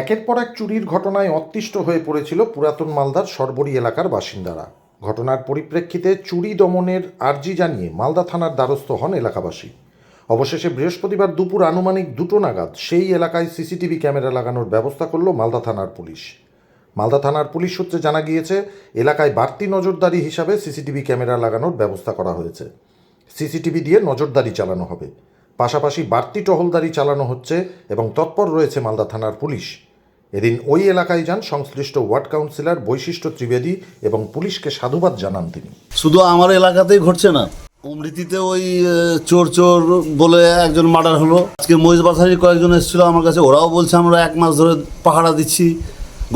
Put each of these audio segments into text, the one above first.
একের পর এক চুরির ঘটনায় অতিষ্ঠ হয়ে পড়েছিল পুরাতন মালদার সরবরি এলাকার বাসিন্দারা। ঘটনার পরিপ্রেক্ষিতে চুরি দমনের আর্জি জানিয়ে মালদা থানার দ্বারস্থ হন এলাকাবাসী। অবশেষে বৃহস্পতিবার দুপুর আনুমানিক দুটো নাগাদ সেই এলাকায় সিসিটিভি ক্যামেরা লাগানোর ব্যবস্থা করল মালদা থানার পুলিশ। মালদা থানার পুলিশ সূত্রে জানা গিয়েছে, এলাকায় বাড়তি নজরদারি হিসাবে সিসিটিভি ক্যামেরা লাগানোর ব্যবস্থা করা হয়েছে। সিসিটিভি দিয়ে নজরদারি চালানো হবে। পাশাপাশি বাড়তি টহলদারি চালানো হচ্ছে এবং তৎপর রয়েছে মালদা থানার পুলিশ। এদিন ওই এলাকায় যান সংশ্লিষ্ট ওয়ার্ড কাউন্সিলর বৈশিষ্ট্য ত্রিবেদী এবং পুলিশকে সাধুবাদ জানান তিনি। শুধু আমার এলাকাতেই ঘটছে না। অমৃতিতে ওই চোর চোর বলে একজন মার্ডার হলো। আজকে মহিষ বাথারি কয়েকজন এসেছিল আমার কাছে। ওরাও বলছে, আমরা এক মাস ধরে পাহারা দিচ্ছি।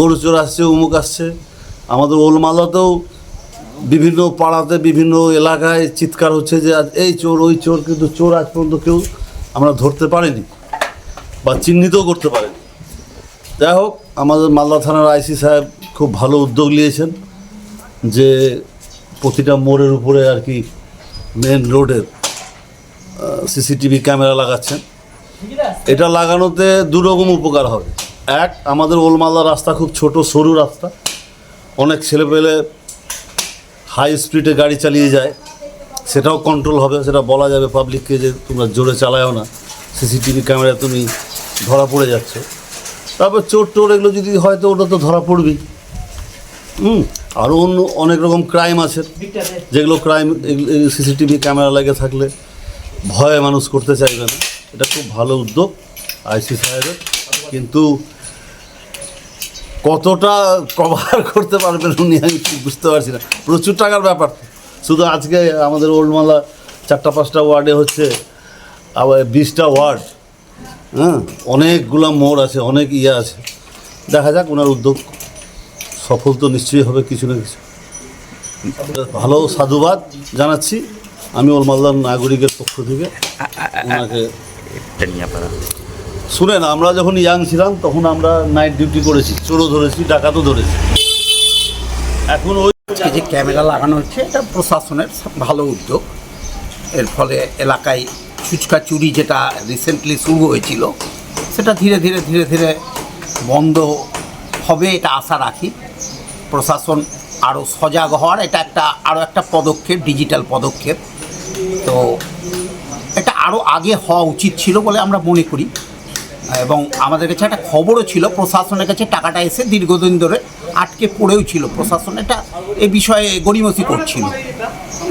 গরু চোর আসছে, উমুক আসছে। আমাদের ওলমালাতেও বিভিন্ন পাড়াতে, বিভিন্ন এলাকায় চিৎকার হচ্ছে যে, এই চোর, ওই চোর, কিন্তু চোর আজ পর্যন্ত কেউ আমরা ধরতে পারিনি বা চিহ্নিতও করতে পারিনি। যাই হোক, আমাদের মালদা থানার আইসি সাহেব খুব ভালো উদ্যোগ নিয়েছেন যে প্রতিটা মোড়ের উপরে আর কি মেন রোডের সিসিটিভি ক্যামেরা লাগাচ্ছেন। এটা লাগানোতে দুরকম উপকার হবে। এক, আমাদের ওলমালদা রাস্তা খুব ছোট, সরু রাস্তা। অনেক ছেলেপেলে হাই স্পিডে গাড়ি চালিয়ে যায়। সেটাও কন্ট্রোল হবে, সেটা বলা যাবে পাবলিককে যে তোমরা জোরে চালায়ও না। সিসিটিভি ক্যামেরা তুমি ধরা পড়ে যাচ্ছ। তারপর চোর টোর এগুলো যদি হয় তো ওটা তো ধরা পড়বেই। হুম আরও অন্য অনেক রকম ক্রাইম আছে। যেগুলো ক্রাইম সিসিটিভি ক্যামেরা লাগে থাকলে ভয়ে মানুষ করতে চাইবে না। এটা খুব ভালো উদ্যোগ আইসি সাহেবের। কিন্তু কতটা কভার করতে পারবেন উনি আমি বুঝতে পারছি না। প্রচুর টাকার ব্যাপার। শুধু আজকে আমাদের ওল্ডমালা চারটা পাঁচটা ওয়ার্ডে হচ্ছে, আবার বিশটা ওয়ার্ড হ্যাঁ অনেকগুলো মোড় আছে, অনেক ইয়ে আছে। দেখা যাক ওনার উদ্যোগ সফল তো নিশ্চয়ই হবে কিছু না কিছু। ভালো সাধুবাদ জানাচ্ছি। আমি ওর মালদার নাগরিকের পক্ষ থেকে ওনাকে শুনেন, আমরা যখন ইয়াং ছিলাম, তখন আমরা নাইট ডিউটি করেছি, চোরও ধরেছি, ডাকাতও ধরেছি। এখন ওই যে ক্যামেরা লাগানো হচ্ছে, এটা প্রশাসনের ভালো উদ্যোগ। এর ফলে এলাকায় ফুচকা চুরি যেটা রিসেন্টলি শুরু হয়েছিল, সেটা ধীরে ধীরে ধীরে ধীরে বন্ধ হবে, এটা আশা রাখি। প্রশাসন আরও সজাগ হওয়ার, এটা একটা আরও একটা পদক্ষেপ ডিজিটাল পদক্ষেপ। তো এটা আরও আগে হওয়া উচিত ছিল বলে আমরা মনে করি। এবং আমাদের কাছে একটা খবরও ছিল, প্রশাসনের কাছে টাকাটা এসে দীর্ঘদিন ধরে আটকে পড়েও ছিল প্রশাসন। এটা এ বিষয়ে গড়িমসি করছিল।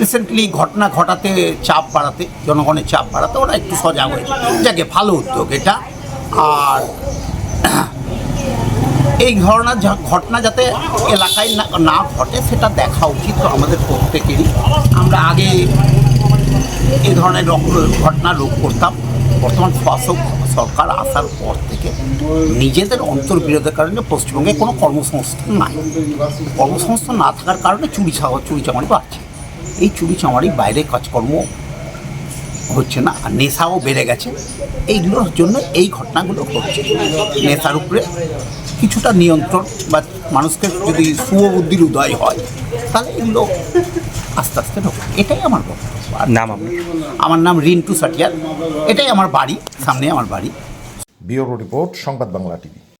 রিসেন্টলি ঘটনা ঘটাতে চাপ বাড়াতে, জনগণের চাপ বাড়াতে ওরা একটু সজাগ হয়েছে। যাকে ভালো উদ্যোগ এটা। আর এই ধরনের ঘটনা যাতে এলাকায় না ঘটে সেটা দেখা উচিত তো আমাদের প্রত্যেকেরই। আমরা আগে এই ধরনের ঘটনা রোধ করতাম। বর্তমান শাসক সরকার আসার পর থেকে নিজেদের অন্তর্বিরোধের কারণে পশ্চিমবঙ্গে কোনো কর্মসংস্থান নাই। কর্মসংস্থান না থাকার কারণে চুরি ছাওয়া চুরি চামারি বাড়ছে। এই চুরি চামারি বাইরে কাজকর্ম হচ্ছে না, আর নেশাও বেড়ে গেছে। এইগুলোর জন্য এই ঘটনাগুলো ঘটছে। নেশার উপরে কিছুটা নিয়ন্ত্রণ বা মানুষকে যদি শুভ বুদ্ধির উদয় হয়, তাহলে এগুলো আস্তে আস্তে ঢোকে। এটাই আমার বক্তব্য। আর নাম আমার নাম রিন্টু সাটিয়ার এটাই আমার বাড়ি সামনে আমার বাড়ি। বিওরো রিপোর্ট সংবাদ বাংলা টিভি।